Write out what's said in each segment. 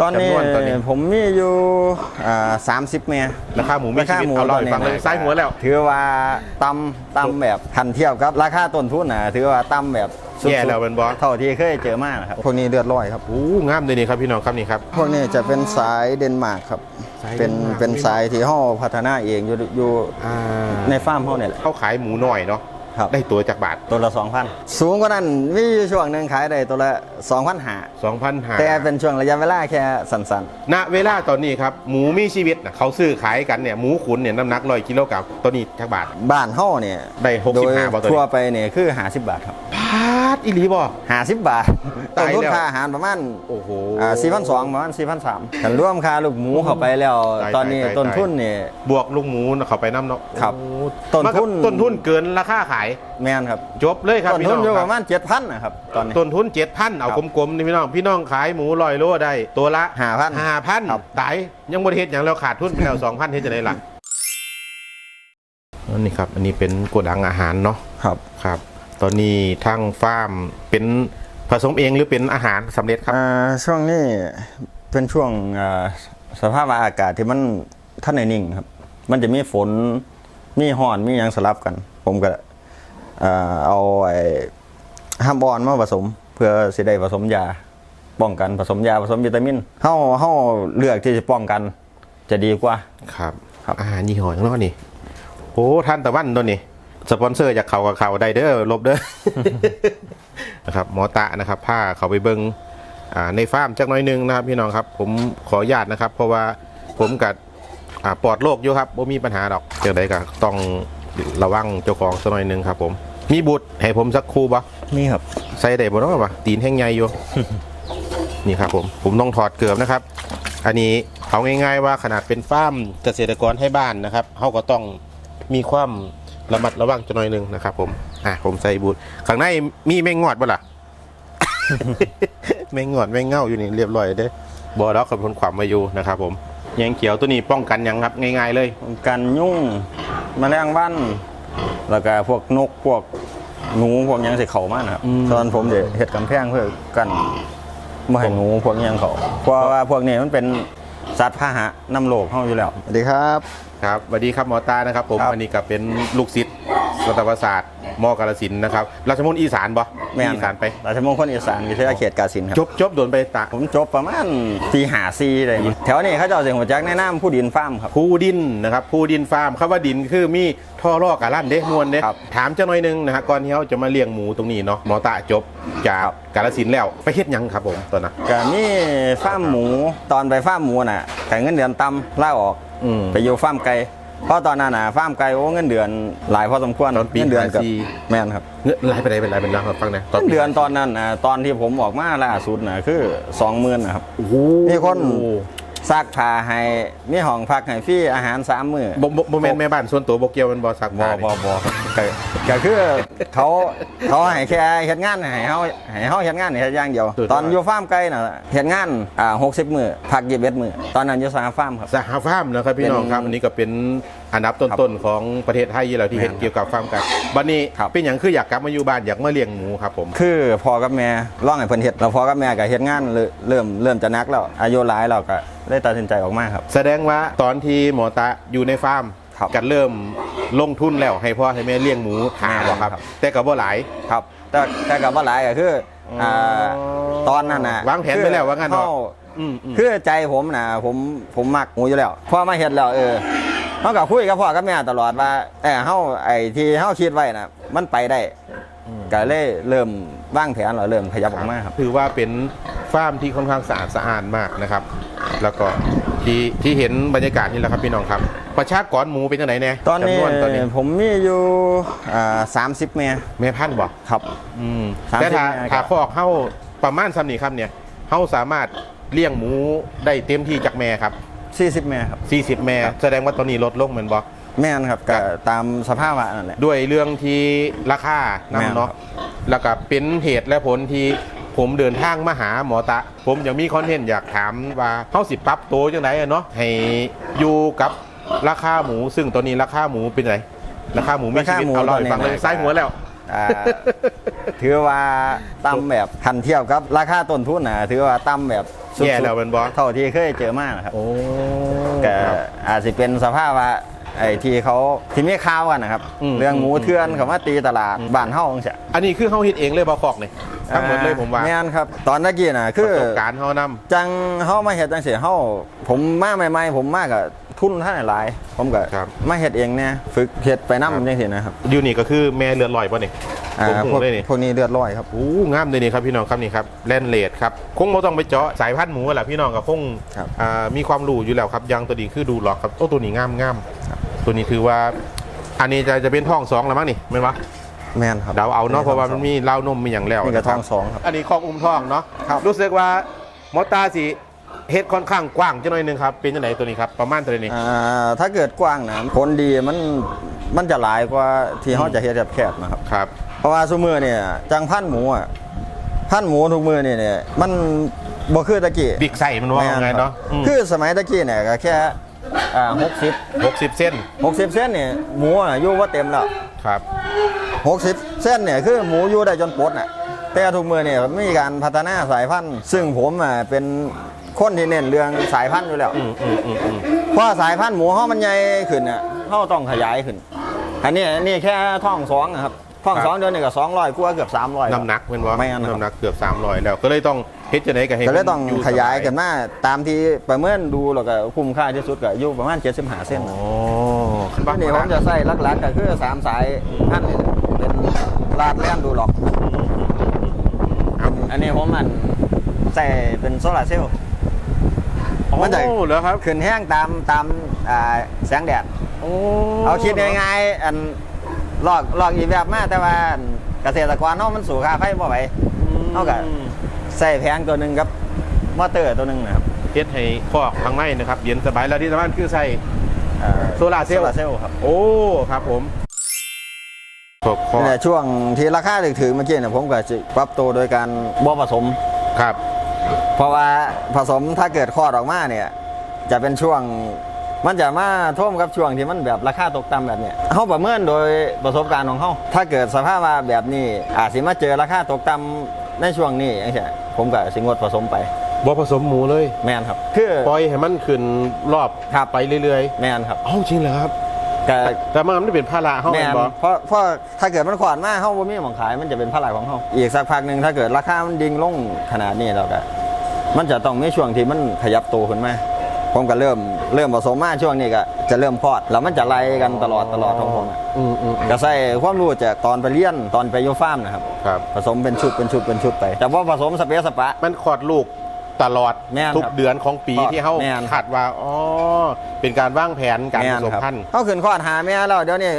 ตอนนี้จำนวนตอนนี้ ผมมีอยู่อ่าสามสิบเมียราคาหมูมีชีวิตเอาเล่าให้ฟังเลยซ้ายหัวแล้ว ถือว่าต่ำต่ำแบบคันเทียบกับ ราคาต้นทุนนะถือว่าต่ำแบบสุดๆแย่แล้วเป็นบอส เท่าที่เคยเจอมานะครับพวกนี้เลือดร้อยครับ โอ้งามเลยนี่ครับพี่น้องครับนี่ครับ พวกนี้จะเป็นสายเดนมาร์กครับ สายเป็นเดนมาร์ก เป็นสายที่ห้อพัฒนาเองอยู่อยู่อ่าในฟาร์มเขาเนี่ยแหละ เขาขายหมูหน่อยเนาะ ครับได้ตัวจากบาทตัวละสองพันสูงกว่านั้นมีอยู่ช่วงหนึ่งขายได้ตัวละสองพันหา2,000หาแต่เป็นช่วงระยะเวลาแค่สั้นณเวลาตอนนี้ครับหมูมีชีวิตน่ะเขาซื้อขายกันเนี่ยหมูขุนเนี่ยน้ำหนักร้อยกิโลกรัมตัวนี้จากบาทๆบ้านเฮาเนี่ยได้65โดยบ่ตัวนี้ทั่วไปเนี่ยคือหาสิบบาทครับพา ดอีหลีบ่ หาสิบบาทต้ตานยทุนแล้วค่าอาหารประมาณโอ้โห อ่าสี่พันสองประมาณสี่พันสามถ้ารวมค่าลูกหมูเข้าไปแล้ว ตายตอนนี้ตายตาย ต้นทุนเนี่ยบวกลูกหมูน่ะเขาไปน้ำเนาะครับโอ้ต้นทุนมัก็ต้นทุนเกินราคาขาย แม่นครับ จบเลยครับต้นพี่ทุน้นองอยู่คปรับระมาณเจ็ดพันนะครับตอนนี้ ต้นทุนเจ็ดพันเอาครับกลมๆนี่พี่น้องพี่น้องขายหมูลอยโลได้ ตัวละ5,000ห้าพันครับ ตายยังบริเทศอย่างเราขาดทุนไปแล้วสองพันเฮ็ดจะได้หลักอันนี้ครับ อันนี้เป็นโกดังอาหารเนาะครับ ครับ ตอนนี้ทางฟาร์มเป็นผสมเองหรือเป็นอาหารสำเร็จครับ อ่าช่วงนี้เป็นช่วงอ่าสภาพอากาศที่มันท่านในนิ่งครับ มันจะมีฝนมีห่อนมีหยังสลับกัน ผมก็อ่าเอาไอ้ห้ามบอนมาผสม เพื่อสิได้ผสมยาป้องกันผสมยาผสมวิตามินเฮาเฮาเลือกที่จะป้องกัน จะดีกว่า ครับ ครับ อาหารยี่ห้ออย่างเน้อนี่โอ้ท่านตะวันตัวนี้ สปอนเซอร์จากเขากับเขาได้เด้อลบเด้อนะครับหมอตะนะครับผ้าเขาไปเบิงอ่าในฟาร์มจักหน้อยหนึงนะครับพี่น้องครับผมขออนุญาตนะครับ เพราะว่าผมกับอ่าปลอดโรคอยู่ครับบ่มีปัญหาดอกเจอใดก็ต้องระวังเจ้าของสักหน่อยหนึงครับผมมีบุตรให้ผมสักครู่ปะนี่ครับใส่ได้บ่เนาะปะตีนแห้งใหญ่อยู่นี่ครับผมผมต้องถอดเกือบนะครับ อันนี้เอาง่ายๆว่าขนาดเป็นฟาร์มเกษตรกรให้บ้านนะครับเขาก็ต้องมีความ ระมัดระวังจะหน่อยหนึงนะครับผม อะผมใส่บูทข้างในมีแมงงอดบ่ล่ะ แมงงอดแมงเง่าอยู่นี่เรียบร้อยเด้บอดอกกับคนขวามมาอยู่นะครับผมแยงเขียวตัวนี้ป้องกันยังครับง่ายๆเลยกันยุ่งแมลงวันแล้วก็พวกนกพวกหนูพวกหยังสิเขามากนะครับอืม ตอนผมจะเห็ดกำแพงเพื่อกันไม่ให้หนูพวกหยังเขาเพราะว่าพวกนี้มันเป็น สัตว์พาหะนำโลกเข้าอยู่แล้ว สวัสดีครับ ครับสวัสดีครับหมอตานะครับผมครับอันนี้ก็เป็นลูกศิษย์ สัตวศาสตร์มอกาลสินธุ์นะครับราชมนตรีอีสานบ่แม่นอีสานไป ราชมงคลอีสานวิทยาเขตกาสินครับจบจบโดนไปตะผมจบประมาณปีหาซีเลยแถวนี้เขาเจะเอาเสียงหัวจักแนะนำผู้ดินฟาร์มครับผู้ดินนะครับผู้ดินฟาร์มคำว่าดินคือมีท่อรอกกะลั่นเด้มวนเด้ครับ ถามเจ้าหน่อยหนึงนะฮะก่อนที่เขาจะมาเลี้ยงหมูตรงนี้เนาะหมอตาจบจากครับกาลสินธุ์แล้วไปเฮ็ดหยังครับผมตอนนั้น ก็มีฟาร์มหมูตอนไปฟาร์มหมูน่ะแต่เงินเดือนต่ำล่าออกอืม ไปอยู่ฟาร์มไก่ เพราะตอนนั้นน่ะฟาร์มไก่โอ้เงินเดือนหลายพอสมควรตอนปีเงินเดือนกับ54 แม่นครับเงนไรไปไหนเป็นไรเป็นไรครับฟังหนะเงินเดือนตอนนั้นน่ะตอนที่ผมออกมาล่าสุดน่ะคือสองหมื่นนะครับ โอ้โหมีคน ซักผ้าให้มีห้องพักให้ฟรีอาหารสามมื้อบ่บ่บ่แม่นแม่บ้านส่วนตัวบ่เกี่ยวแมันบ่สักบอผ้าบอบอก็ก็คือเขาเขาให้แค่เฮ็ดงานให้เฮาให้เฮาเฮ็ดงานนี่เฮ็ดอย่างเดียว ตอนอยู่ฟาร์มไก่น่ะเฮ็ดงานอ่า60 มื้อพัก21มื้อตอนนั้นอยู่สหฟาร์มครับ สหฟาร์มนะครับพี่น้องครับเป็นอันนี้ก็เป็นอันดับต้นๆของประเทศไทยอยู่แล้วที่เห็นแม่นเกี่ยวกับฟาร์มไก่บัดนี้ครับเป็นหยังคืออยากกลับมาอยู่บ้านอยากมาเลี้ยงหมูครับผมคือพ่อกับแม่ร้องให้เพิ่นเฮ็ดแล้วพ่อกับแม่ก็เฮ็ดงานเริ่มเริ่มเริ่มจะหนักแล้วอายุหลายแล้วก็เลยตัดสินใจออกมาครับ แสดงว่าตอนที่หมอตาอยู่ในฟาร์มครับกันเริ่มลงทุนแล้วให้พ่อให้แม่เลี้ยงหมูหาบ่ครับครับแต่ก็บ่หลายครับ แต่แต่ก็บ่หลายก็คืออ่าอ๋อตอนนั้นน่ะวางแผนไว้แล้วว่างั้นเนาะเฮอืมอืมคือใจผมน่ะผมผมมักหมูอยู่แล้วพอมาเฮ็ดแล้วเออ เฮาก็คุยกับพ่อกับแม่ตลอดว่าเออเฮาไอ้ที่เฮาคิดไว้น่ะมันไปได้ก็เลยเริ่มวางแผนแล้วเริ่มขยับออกมาครับถือว่าเป็นฟาร์มที่ค่อนข้างสะอาดสะอาดมากนะครับ แล้วก็ที่ที่เห็นบรรยากาศนี่แหละครับพี่น้องครับ ประชากรหมูเป็นยังไงแน่ตอนนี้จำวตอนนี้ผมมีอยู่อ่า30แม่แม่พันธุ์บ่ครับอืมสามสิบแต่ถ้าแม่ครับถ้าคอกเข้าประมาณซ้ำนี่ครับเนี่ยเขาสามารถเลี้ยงหมูได้เต็มที่จากแม่ครับ 40 แม่ครับ 40 แม่ครับแสดงว่าตอนนี้ลดลงเหมือนบ่แม่นครับก็ตามสภาพว่านั่นแหละ ด้วยเรื่องที่ราคาแม่น นำเนาะครับแล้วก็เป็นเหตุและผลที่ผมเดินทางมาหาหมอตะ ผมยังมีคอนเทนต์อยากถามว่าเขาสิปรับตัวจังไดอะเนาะให้อยู่กับราคาหมู ซึ่งตอนนี้ราคาหมูเป็นไงราคาหมูมีชีวิตเอาเล่าให้ฟังเลยซ้ายหัวแล้ว อ่าถือว่าต่ำแบบคันเทียบกับ ราคาต้นทุนนะถือว่าต่ำแบบ สุดๆ แย่แล้วเป็นบอสเท่าที่เคยเจอมากนะครับโอ้ก็อาจจะเป็นสภาพว่าไอ้ที่เขาที่มีข่าวกันนะครับ อืม เรื่องหมูเถื่อนเขามาตีตลาดบ้านเฮาจังซี่อันนี้คือเขาเฮ็ดเองเลยบอคอกเนี่ยทั้งหมดเลยผมว่าแม่นครับ ตอนตะกี้น่ะปคือระสบการณ์เขานำ จังเฮามาเฮ็ดจังซี่เฮาผมมาใหม่ๆ ผมมาก็ทุนท่านหลาย ผมก็ครับ มาเฮ็ดเองเนี่ยฝึกเฮ็ดไปนำจังซี่นะครับ อยู่นี่ก็คือแม่เลือดลอยป่ะนี่ อ่าผมพวกเลยนี่พวกนี้เลือดร้อยครับโอ้งามเลยนี่ครับพี่น้องครับนี่ครับแลนเลดครับคงไม่ต้องไปเจาะสายพันธุ์หมูแหละพี่น้องก็คงครับอ่ามีความรู้อยู่แล้วครับยางตัวนี้คือดูหรอกครับโอ้ตัวนี้งามงามตัวนี้คือว่าอันนี้จะจะเป็นท้องสองแล้วมั้งนี่เป็นปะแม่นครับเดาเอาเนาะเพราะว่ามันมีเล้านมมีอย่างแล้วนี่ก็นะคท้รัอบงสองครับอันนี้คลองอุ้มท้องเนาะครับรู้สึกว่าหมอตาสีเฮ็ดค่อนข้างกว้างจังหน่อยหนึงครับเป็นจังไหนตัวนี้ครับประมาณเท่าไหร่นี่อ่าถ้าเกิดกว้างนะผลดีมันมันจะหลายกว่าที่เฮาจะเฮ็ดแคบๆนะครับครับ เพราะว่าซุมือเนี่ยจังพันธุ์หมูอะพันธุ์หมูทุกมือนี่เนี่ยมันบ่คือตะกี้บิ๊กไซมันว่าไงเนาะอืมคือสมัยตะกี้เนี่ยก็แค่อ่าหกสิบหกสิบเส้นหกสิบเส้นเนี่ยหมูอะอยู่ว่าเต็มแล้วครับหกสิบเส้นเนี่ยคือหมูอยู่ได้จนปลดน่ะแต่ทุกมือเนี่ยมีการพัฒนาสายพันธุ์ ซึ่งผมอะเป็นคนที่เน้นเรื่องสายพันธุ์อยู่แล้วอืมอืมอืมอืมเพราะสายพันธุ์หมูเฮามันใหญ่ขึ้นน่ะเฮาต้องขยายขึ้นอันนี้อันนี้แค่ท้องสองอะครับ ท้องสองเดือนนี่ก็200กว่าเกือบ300น้ำหนักเป็นว่าไม่อันครับน้ำหนักเกือบ300แล้วก็เลยต้องเฮ็ดจังได๋ก็ให้ก็เลยต้องมันขยายกันสบมาตามที่ประเมินดูแล้วก็คุ้มค่าที่สุดก็อยู่ประมาณ75เส้นอ๋ออันนี้ผมจะใส่หลักๆก็คือสามสายพันธุ์นี่แหละเป็นลาดแล่นดูหรอก ครับอันนี้ผมมันใส่เป็นโซลาร์เซลล์ มันจะ โอ้เหรอครับขึ้นแห้งตามตามอ่าแสงแดด โอ้เอาคิดง่ายๆอัน ลอกลอกอีกแบบมาแต่ว่าอันเกษตรกรเนาะมันสู่ค่าไฟบ่ไหวเอากะใส่แผงตัวหนึ่งกับมอเตอร์ตัวหนึ่งนะครับเฮ็ดให้คอกข้างในนะครับ เย็นสบายแล้วที่สำคัญคือใส่อ่าโซลาร์เซลล์โซลาร์เซลล์ครับ โอ้ครับผมครบคอนี่แหละช่วงที่ราคาถึงๆเมื่อกี้เนี่ยผมก็จะปรับตัวโดยการบ่ผสมครับ เพราะว่าผสมถ้าเกิดคลอดออกมาเนี่ย จะเป็นช่วง มันจะมาท่วมกับช่วงที่มันแบบราคาตกต่ำแบบเนี้ยเขาประเมินโดยประสบการณ์ของเขาถ้าเกิดสภาพว่าแบบนี้อาจสิมาเจอราคาตกต่ำในช่วงนี้อย่างเงี้ยผมก็สิงดผสมไปบ่ผสมหมูเลยแม่นครับ คือปล่อยให้มันขึ้นรอบครับไปเรื่อยแม่นครับๆเอ้าจริงเหรอครับก็แต่แต่มันไม่ได้เป็นภาระเฮาแม่แม่นนบ่เพราะเพราะถ้าเกิดมันขวานมาเขาบ่มีหมองขายมันจะเป็นภาระของเขาอีกสักพักหนึ่งถ้าเกิดราคามันดิ่งลงขนาดนี้แล้วก็มันจะต้องมีช่วงที่มันขยับตัวขึ้นมาผมก็เริ่ม เริ่มผสมมาช่วงนี้ก็จะเริ่มคลอด แล้วมันจะไล่กันตลอดตลอดของผมอะอืมอืมอืมก็ใส่ความรู้จากตอนไปเรียนตอนไปโยฟาร์มนะครับ ครับ ผสมเป็นชุดเป็นชุดเป็นชุดไป แต่ว่าผสมสเปซสปะ มันคลอดลูก ตลอดแม่นทุกครับเดือนของปีคลอดที่เขาแม่นคาดว่าอ๋อเป็นการวางแผนการผแม่นสมครับพันธุ์ เขาขึ้นคลอดหาแม่แล้วเดี๋ยวนี้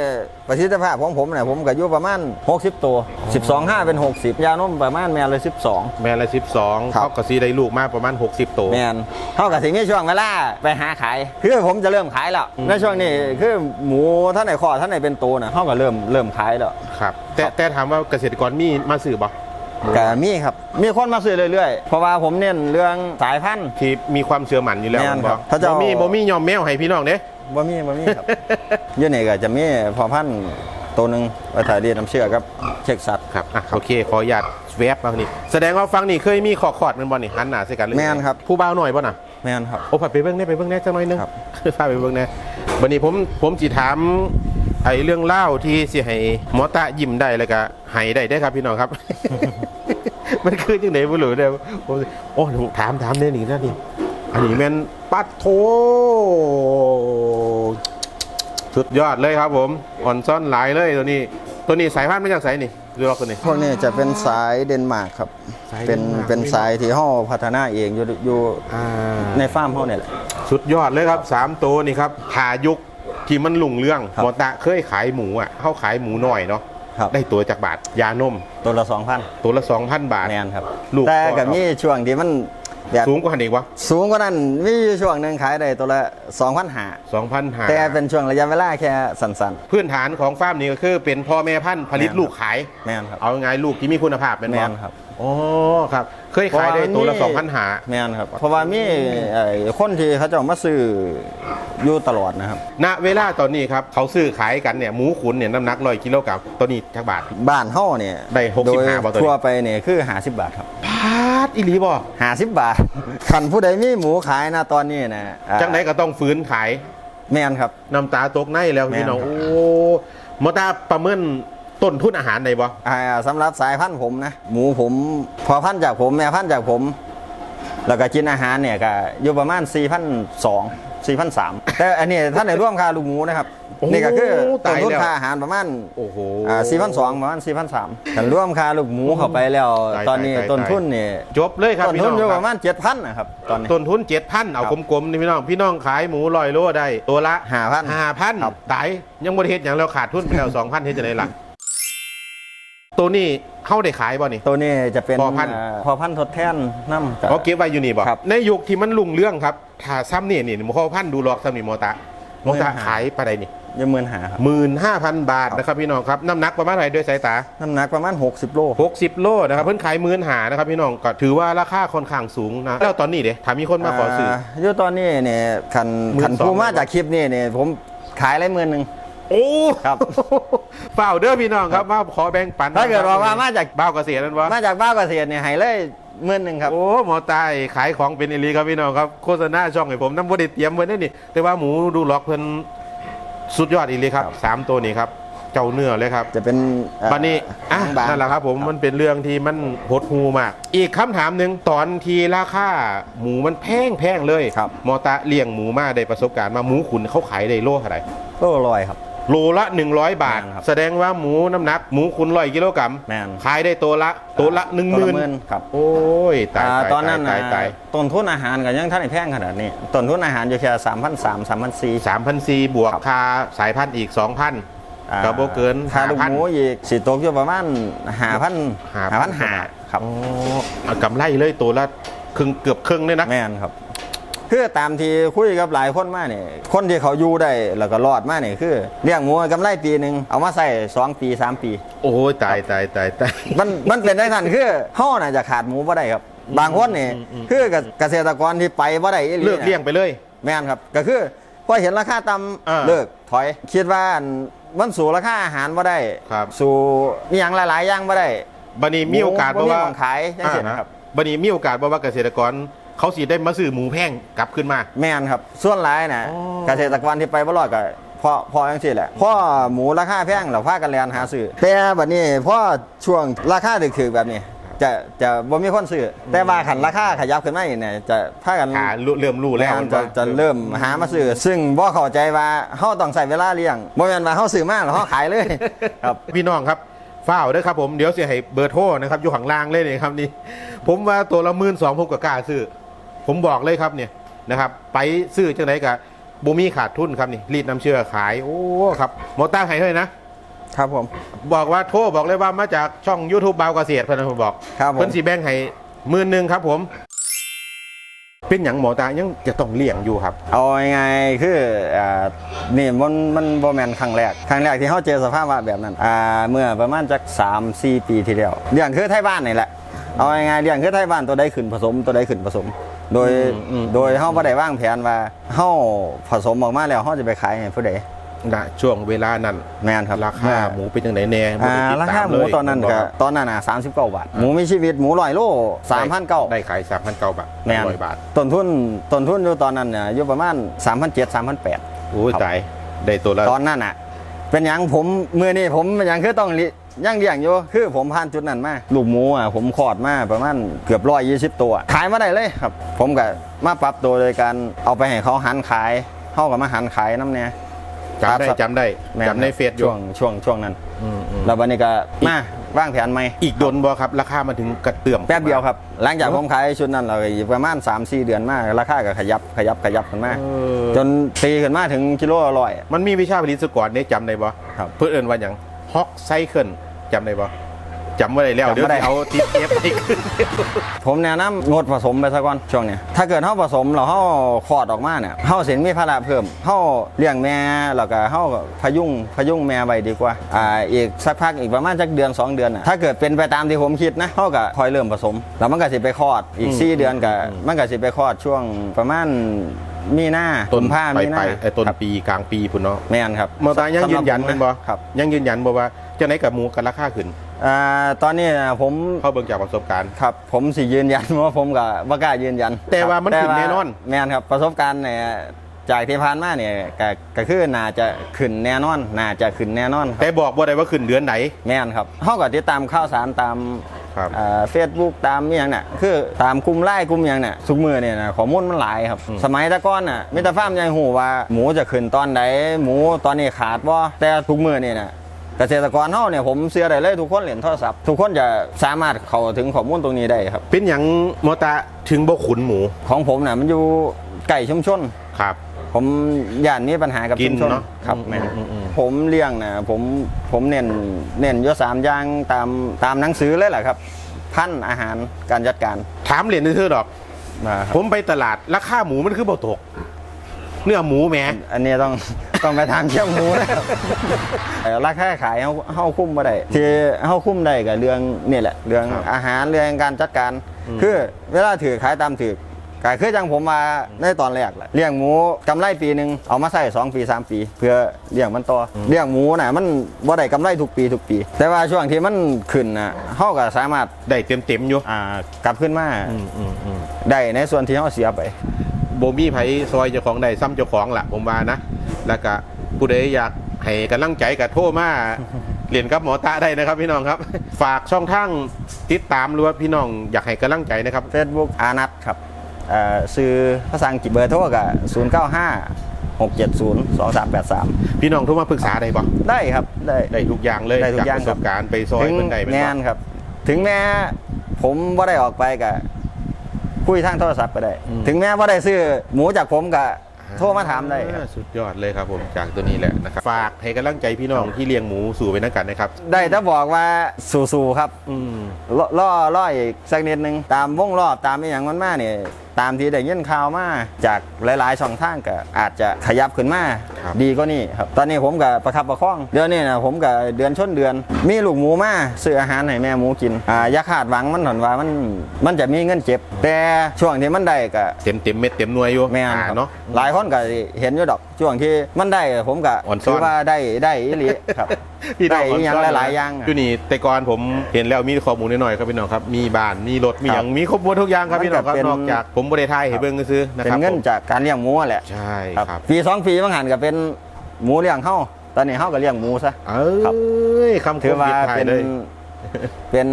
ประสิทธิภาพของผมเนี่ยผมก็อยู่ประมาณ 60 ตัว 12 5 เป็น 60 ยานมประมาณแม่เลย 12 แม่ละสิบสองครับ เขาก็ซีได้ลูกมาประมาณ 60 ตัว แมนเท่ากับสิ่งที่ช่วงเวลาไปหาขาย คือผมจะเริ่มขายแล้วอืม ในช่วงนี้คือหมูท่านไหนคอท่านไหนเป็นตัวนะเท่ากับเริ่มเริ่มขายแล้ว ครับแต่แต่ถามว่าเกษตรกรมีมาซื้อบ่ ก็มีครับ มีคนมาซื้อเรื่อยๆ เพราะว่าผมเน้นเรื่องสายพันธุ์ ที่มีความเชื่อมั่นอยู่แล้วแม่นบ่ครับถ้าจะเอาบ่มีบ่มียอมแมวให้พี่น้องเด้ว่ามีว่ามีครับ อยี่นี่ก็จะมีพอพันธุ์ตัวหนึ่งไว้ถ่ายดีน้ำเชื่อครับเช็คสัตว์ ครับอะโอเค ขออนุญาตแวบมานี่แสดงว่าฟังนี่เคยมีขอขอดแมันบ่นี่หันหน้าใส่กันเลยแม่นครับ ผู้บ่าวหน่อยบ่น่ะ แม่นครับ โอ้ผัดไปเบิ่งได้ไปเบิ่งได้จังหน่อยหนึงครับ พาไปเบิ่งได้วันนี้ผมผมสิถาม ไอ้เรื่องเล่าวที่สิให้หมอตะยิ้มได้แล้วก็ให้ได้ได้อครับพี่น้องครับ มันคือจังได๋บ่รู้เด้อผมโอ้ถามถามเด้อนี่นะนี่อันนี้แม่นปัดโถสุดยอดเลยครับผมอ่อนซ่อนหลายเลยตัวนี้ ตัวนี้สายพันธุ์มาจากไสนี่ดูรอกตัวนี้ พวกนี้จะเป็นสายเดนมาร์กครับสายเป็นเดนมาร์ก เป็นสายที่ห้อพัฒนาเองอยู่อยู่อ่าในฟาร์มเขาเนี่ยแหละ สุดยอดเลยครับสามตัวนี่ครับหายุค ที่มันลุ่งเรื่องครับ หมอตะเคยขายหมูอะเขาขายหมูหน่อยเนาะครับได้ตัวจากบาทยานม ตัวละสองพันตัวละ2,000บาท แมนครับ ลูกแต่ก็กับนี่ช่วงที่มัน แบบสูงกว่าหันอีกวะสูงกว่านั้นมีอยู่ช่วงหนึ่งขายได้ตัวละสองพันหา2,000หาแต่เป็นช่วงระยะเวลาแค่สั้นพื้นฐานของฟาร์มนี้ก็คือเป็นพ่อแม่พันธุ์ผลิตแม่นลูกขายๆแมนครับเอาไงายลูกที่มีคุณภาพเป็นแมบ่นครับอ๋อครับ เคยขายได้ตัวละเพราะว่า2,000หาแมนครับ เพราะว่ามีไอ้คนที่เขาจะเอามาซื้ออยู่ตลอดนะครับณเวลาตอนนี้ครับเขาซื้อขายกันเนี่ยหมูขุนเนี่ยน้ำหนักร้อยกิโลกรัมตัวนี้จักบาทบ้านเฮาเนี่ยได้65โดยบาทตัวนี้ทั่วไปเนี่ยคือหาสิบบาทครับพาดด อีหลีบ่หาสิบบาท ขันผู้ใดมีหมูขายนะตอนนี้นะอ่าจังไหนก็ต้องฝืนขายแม่นครับ น้ำตาตกในแล้วแม่นพี่น้องครับ โอ้หมอตาประเมินต้นทุนอาหารได้บ่อ่าสำหรับสายพันธุ์ผมนะ หมูผม พอพันธุ์จากผมแม่พันธุ์จากผม แล้วก็กินอาหารเนี่ยก็อยู่ประมาณ4 2 0 0 4 3 0 0แต่อันนี้ท่านในร่วมค่าลูกหมูนะครับ โอ้นี่ก็คือต้นตายทุนแล้ว ค่าอาหารประมาณโอ้โห อ่า4 2 0 0ประมาณ4 3 0 0กันร่วมค่าลูกหมูเข้าไปแล้ว ตายตอนนี้ตายตาย ต้นทุนนี่จบเลยครับต้นพี่ทุน้นองอยู่คปรับระมาณ7,000นะครับตอนนี้ ต้นทุนเจ็ดพันเอาครับกลมๆนี่พี่น้องพี่น้องขายหมูลอยโลได้ตัวละห้าพันห้าพันครับ ตายยังบริเฮ็ดอย่างเราขาดทุนไปแล้วสองพันเฮ็ดจะได้หลัก ตัวนี้เข้าได้ขายบ่นี่ ตัวนี้จะเป็นพอพันธุ์อ่าพอพันธุ์ทดแทนน้ำเขาเก็บไว้อยู่นี่บ่ครับในยุคที่มันลุ่งเรื่องครับถ้าซ้ำนี่นี่หมอพันธุ์ดูหลอกซ้ำนี่หมอตะหมอตะหมื่นห้าขายไปได้นี่อยังหมื่นหาครับ หมื่นห้าพันบาทนะครับพี่น้องครับน้ำหนักประมาณเท่าไหร่ด้วยสายตา น้ำหนักประมาณ 60 โล 60 โลนะครับเพิ่นขายหมื่นหานะครับพี่น้องก็ถือว่าราคาค่อนข้างสูงนะแล้วตอนนี้เด้ถ้ามีคนมาขอซื้อาอยู่ตอนนี้เนี่ยขันหมื่นขันสองผู้มาจากคลิปนี่เนี่ยผมขายเลยหมื่นหนึ่ง โอ้ครับ เปล่าเด้อพี่น้องครับมาขอแบ่งปันถ้าเกิดว่าว่ามาจาก บ้าวเกษตรนั่นวะมาจากบ้านเกษตรเนี่ยให้เลยหมื่นหนึ่งครับ โอ้หมอตายขายของเป็นอีหลีครับพี่น้องครับโฆษณาช่องให้ผมน้ำบไดเตรียมไว้ได้นี่แต่ว่าหมูดูล็อกเพิ่นสุดยอดอีหลีครับ สามตัวนี้ครับเจ้าเนื้อเลยครับ จะเป็นเอ่อบันนี้อะบางนั่นแหละครับผมมันเป็นเรื่องที่มันหดหูมาก อีกคำถามหนึ่งตอนที่ราคาหมูมันแพงแพงเลยครับ หมอตาเลี้ยงหมูมาได้ประสบการณ์มาหมูขุนเขาขายได้โลเท่าไหร่ โลลอยครับ โลละ 100 บาท แม่นครับแสดงว่าหมูน้ำหนัก หมูขุนร้อยกิโลกรัมแม่น ขายได้ตัวละตัวละหนึ่งหตัวมื่ละนหมื่นครับโอ้ยตายอ่าตายตอนนั้นตายนะตายต้นทุนอาหารก็ยังท่านได้แพงขนาดนี้ต้นทุนอาหารอยู่แค่สามพันสามสามพันสี่ สามพันสี่บวกครับ ค่าสายพันธุ์อีกสองพันก็บ่เกินค่าลูกหมูอีกสิตกอยู่ประมาณหาพันห้าหาพัพันนหาครับโอ้เอากำไรเลยตัวละครึ่งเกือบครึ่งเลยนะ แม่นครับ คือตามที่คุยกับหลายคนมาเนี่ยคนที่เขาอยู่ได้แล้วก็รอดมาเนี่ยคือเลี้ยงหมูกำไรปีหนึ่งเอามาใส่สองปีสามปี โอ้ยตายตายตายตายมันมันเป็นได้ทันคือเฮาน่ะจะขาดหมูบ่ได้ครับ บางคนนี่อืมอืมคือเกษตรกรที่ไปบ่ได้อีหเลิกเลี้ยงไปเลย แม่นครับ ก็คือพอเห็นราคาต่อ่าำเลิกถอย คิดว่ามันสู่ราคาอาหารบ่ได้ครับสู่อหย่างหลายๆอย่างบ่ได้บันนี้มีโอกาสหมูบ่ว่าบ่มีของขายจังซี่นะครับอ่าบันนี้มีโอกาสบ่ว่าเกษตรกร เขาสิได้มาซื้อหมูแพงกลับขึ้นมา แม่นครับ ส่วนหลายน่ะอ๋อ เกษตรกรที่ไปบ่รอดก็พอพอจังซี่แหละพ่อหมูราคาแพงแล้วพากันแล่นหาซื้อแต่บัดนี้พอช่วงราคาถึกๆแบบนี้ จะจะบ่มีคนซื้อแต่ว่าคันราคาขยับขึ้นมาอีกเนี่ยจะพากัน หาเริ่มรู้แล้วจะจะเริ่มหามาซื้อซึ่งบ่เข้าใจว่าเฮาต้องใส่เวลาเลี้ยงบ่แม่นว่าเฮาซื้อมาแล้วเฮาขายเลย ครับ พี่น้องครับฝ้าวเด้อครับผมเดี๋ยวสิให้เบอร์โทรนะครับอยู่ข้างล่างเลยนี่ครับนี่ผมว่าตัวละหมื่นสองผมก็กล้าซื้อ ผมบอกเลยครับเนี่ยนะครับ ไปซื้อจังไหนกับบูมีขาดทุนครับนี่รีดน้ำเชื่อขายโอ้ครับหมอตั้งให้ด้วยนะครับผมบอกว่าโทรบอกเลยว่ามาจากช่อง YouTube บาวเกษตรเพื่อนผมบอกครับผมเพิ่นสีแบ่งให้หมื่นหนึ่งครับผม เป็นอย่างหมอตายังจะต้องเลี้ยงอยู่ครับ เอายังไงคืออ่านี่มันมันบ่แม่นครั้งแรกครั้งแรกที่เฮาเจอสภาพว่าแบบนั้นอ่าเมื่อประมาณจัก3 4 ปีที่แล้วเลี้ยงคือไทยบ้านนี่แหละเอายังไงเลี้ยงคือไทยบ้านตัวใดขึ้นผสมตัวใดขึ้นผสม โดยอืมอืม โดยเฮาบ่ได้วางแผนว่าเฮาผสมออกมาแล้วเฮาจะไปขายให้ผู้ใดนะช่วงเวลานั้น แม่นครับราคาหมูเป็นยังไงแน่บ่อ่าได้ติดราตคาหมูเลยตอนนั้นผมบก็กตอนนั้นน่ะ39 บาท หมูมีชีวิตหมูลอยโล3,900 ได้ขายสามพันเก้าบาทแม่นร้อยบาทต้นทุนต้นทุนอยู่ตอนนั้นเนี่ยอยู่ประมาณ 3,700 3,800 โอ้ยครับ ตายได้ตัวละ ตอนนั้นอะ เป็นหยังผมมือนี่ผมเป็นหยังคือต้องเลี้ ยย่างเลี้ยงอยู่คือผมผ่านจุดนั้นมาลูกหมูอะผมคลอดมาประมาณเกือบร้อยยี่สิบตัว ขายมาได้เลยครับ ผมก็มาปรับตัวโดยการเอาไปให้เขาหันขายเข้ากับมาหันขายน้ำเนี่ยจำได้ครับจำได้แม่นจำในเฟซอยู่ช่วงช่วงช่วงนั้นอืมอืมแล้ววันนี้ก็มาว่างแผนใหม่อีกโดนบอครับ ราคามาถึงกระเตื่อมแป๊บเดียวครับ หลังจากผมขายชุดนั้นเราก็อีกประมาณ3-4 เดือนมากราคาก็ขยับขยับขยับขึ้นมาเออจนตีขึ้นมาถึงกิโลละร้อย มันมีวิชาผลิตสกอร์เนี่ยจำได้บ่ครับเพื่อเอินว่าอย่างฮอกไซเคิล จำได้บ่จำว่าได้แล้วจำบ่เดี๋ยวได้ สิเอาติดเอฟให้ขึ้นผมแนะนำงดผสมไปซะก่อนช่วงเนี้ยถ้าเกิดเฮาผสมแล้วเฮาคลอดออกมาเนี่ยเฮาสิมีภาระเพิ่มเฮาเลี้ยงแม่แล้วก็เฮาก็พยุงพยุงแม่ไว้ดีกว่าอ่าอีกสักพักอีกประมาณจักเดือน2เดือนน่ะถ้าเกิดเป็นไปตามที่ผมคิดนะเฮาก็ค่อยเริ่มผสม แล้วมันก็สิไปคลอดอีกอืม4เดือนก็มันก็สิไปคลอดช่วงประมาณ มีนาต้นกุมภาไปมีไปนาไอ้ต้นครับปีกลางปีพุ่นเนาะแม่นครับหมอตายังยืนยันสำหรับผแมันบ่ครับยังยืนยันบ่ว่าจะไหนกับหมูกันราคาขึ้นอ่าตอนนี้นะผมเข้าเบิ่งจากประสบการณ์ครับผมสิยืนยันว่าผมกับว่ากล้ายืนยัน แต่ว่ามันครับขึ้นแน่นอนแม่นครับประสบการณ์เนี่ยจากที่ผ่านมาเนี่ยก็ก็คือน่าจะขึ้นแน่นอนน่าจะขึ้นแน่นอนครับแต่บอกบ่ได้ว่าขึ้นเดือนไหนแม่นครับเฮาก็ติดตามข่าวสารตาม ครับเฟซบุ๊กตามอหย่างน่ะคือตามกลุ่มไล่กลุ่มอหย่างน่ะทุกมือเนี่ยนะข้อมูลมันหลายครับ สมัยแตะก้อนน่ะมิตรฟาร์มยังหูว่าหมูจะขึ้นตอนไหนหมูตอนนี้ขาดบ่แต่ทุกมือเนี่ยนะเกษตรกรเฮาเนี่ยผมเชื่อได้เลยทุกคนเล่นโทรศัพท์ทุกคนจะสามารถเข้าถึงข้อมูลตรงนี้ได้ครับ เป็นอย่างโมตาถึงบ่ขุนหมูของผมน่ะมันอยู่ใกล้ชุมชนครับ ผมย่านมีปัญหากับกินชุมชนเนอะครับอืมแม่นอืมอืม ผมเลี้ยงนะผมผมเน้นเน้นอยศสามอย่างตามตามหนังสือเลยแหละครับ พันธุ์อาหารการจัดการถามเหรียญซื่อๆดอก มาครับผมไปตลาดราคาหมูมันคือบ่ตก เนื้อหมูแหมอันนี้ต้อง ต้องไปทางเชี่ยงหมูนะครับเอ่อราคาขายเฮาเฮาคุ้มบ่ได้ที่เฮาคุ้มได้กับเรื่องนี่แหละ เรื่องครับอาหารเรื่องการจัดการ คือเวลาถือขายตามถือ ก็คือจังผมมาในตอนแรกแหละเลี้ยงหมูกำไรปีหนึ่งเอามาใส่สองปีสามปี เพื่อเลี้ยงมันต่ออเลี้ยงหมูน่ะมันบ่ได้กำไรทุกปีทุกปี แต่ว่าช่วงที่มันขึ้นน่ะเฮาก็สามารถได้เต็มๆอยู่อ่ากลับขึ้นมาอืมอืมอืมได้ในส่วนที่เฮาเสียไปโบมีไผซอยเจ้าของได้ซ้ำเจ้าของล่ะผมว่านะแล้วก็ผู้ใดอยากให้กำลังใจกับโทรมา เรียนกับหมอตาได้นะครับพี่น้องครับ ฝากช่องทางติดตามหรือว่าพี่น้องอยากให้กำลังใจนะครับ Facebook อานัทครับเอ่อ ซื้อภาษาอังกฤษเบอร์โทรกับ095 670 2383 พี่น้องโทรมาปรึกษาได้ปะได้ครับได้ได้ทุกอย่างเลยได้ทุกจากอย่างประสบการณ์ไปซอยถึงเพิ่นได้เป็นแม่ปะนครับ ถึงแม้ผมว่าได้ออกไปกับคุยทางโทรศัพท์ก็ได้ ถึงแม้ว่าได้ซื้อหมูจากผมกับโทรมาถามได้ครับอ่สุดยอดเลยครับผมจากตัวนี้แหละนะครับฝากให้กำลังใจพี่น้องที่เลี้ยงหมูสู่ไปนักกันนะครับ ได้จะบอกว่าสู้ๆครับอืมล่อล่อล่ออีกสักนิดนึงตามวงรอบตามอหย่างมันมาเนี่ย ตามที่ได้ยินข่าวมาจากหลายๆช่องทางก็อาจจะขยับขึ้นมาครับดีก็นี่ครับตอนนี้ผมกับประคับประคองเดือนนี้นะผมกับเดือนชนเดือน มีลูกหมูมาซื้ออาหารให้แม่หมูกินอ่าอย่าคาดหวังมันหนอนว่ามันมันจะมีเงินเจ็บ แต่ช่วงที่มันได้ก็เต็มเต็มเม็ดเต็มหน่วยอยู่แม่นอ่าครับเนาะหลายคนก็เห็นอยู่ดอกช่วงที่มันได้ผมก็อ่อนซ้อนถือว่าได้ได้อีหลีครับพี่น้ได้องอีหยังขหลายๆอย่างอะคือนี่แต่ก่อนผมเห็นแล้วมีข้อมูลนิดหน่อยครับพี่น้องครับมีบ้านมีรถมีอย่างมีครบหมดทุกอย่างครับมันพี่น้องครับก็เป็นนอกจากผมบริไทยให้เบิ้งก็ซื้อนะเป็คนรับเงินผมจากการเลี้ยงหมูแหละใช่ครับครับปีสองปีบางหันก็เป็นหมูเลี้ยงเฮาตอนนี้เฮาก็เลี้ยงหมูซะเอ้ครับยคำคถือมว่าปิดท้ายเป็นเลยเป็น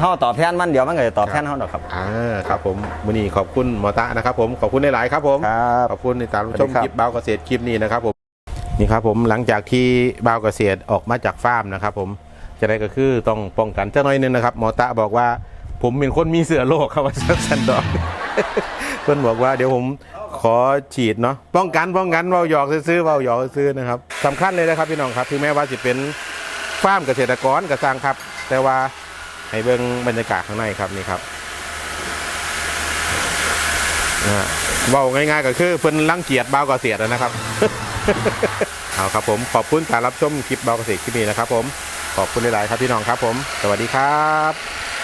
เฮาตอบแทนมันเดี๋ยวมันก็จะตอบแทนเฮาดอกครับ อ่าครับผมวันนี้ขอบคุณหมอตะนะครับผมขอบคุณหลายๆครับผม ครับ ขอบคุณในตามชมสวัสดีครับคลิปบ่าวเกษตรคลิปนี้นะครับผมนี่ครับผมหลังจากที่บ่าวเกษตรออกมาจากฟาร์มนะครับผมจะได้ก็คือต้องป้องกันเจ้าน้อยหนึงนะครับหมอตะบอกว่า ผมเป็นคนมีเสือโรคครับว่าสันดอก เพื่อนบอกว่าเดี๋ยวผมขอฉีดเนาะป้องกันป้องกันเบาหยอกซื้อเบาหยอกซื้อนะครับสำคัญเลยนะครับพี่น้องครับถึงแม้ว่าจะเป็นฟาร์มเกษตรกรกระซังครับ แต่ว่าให้เบิ่งบรรยากาศข้างในครับนี่ครับเบาง่ายๆก็คือเพิ่นรังเกียจเบาเกษตรนะครับเอาครับผมขอบคุณการรับชมคลิปเบาเกษตรคลิปนี้นะครับ ผมขอบคุณหลายๆครับพี่น้องครับผม สวัสดีครับ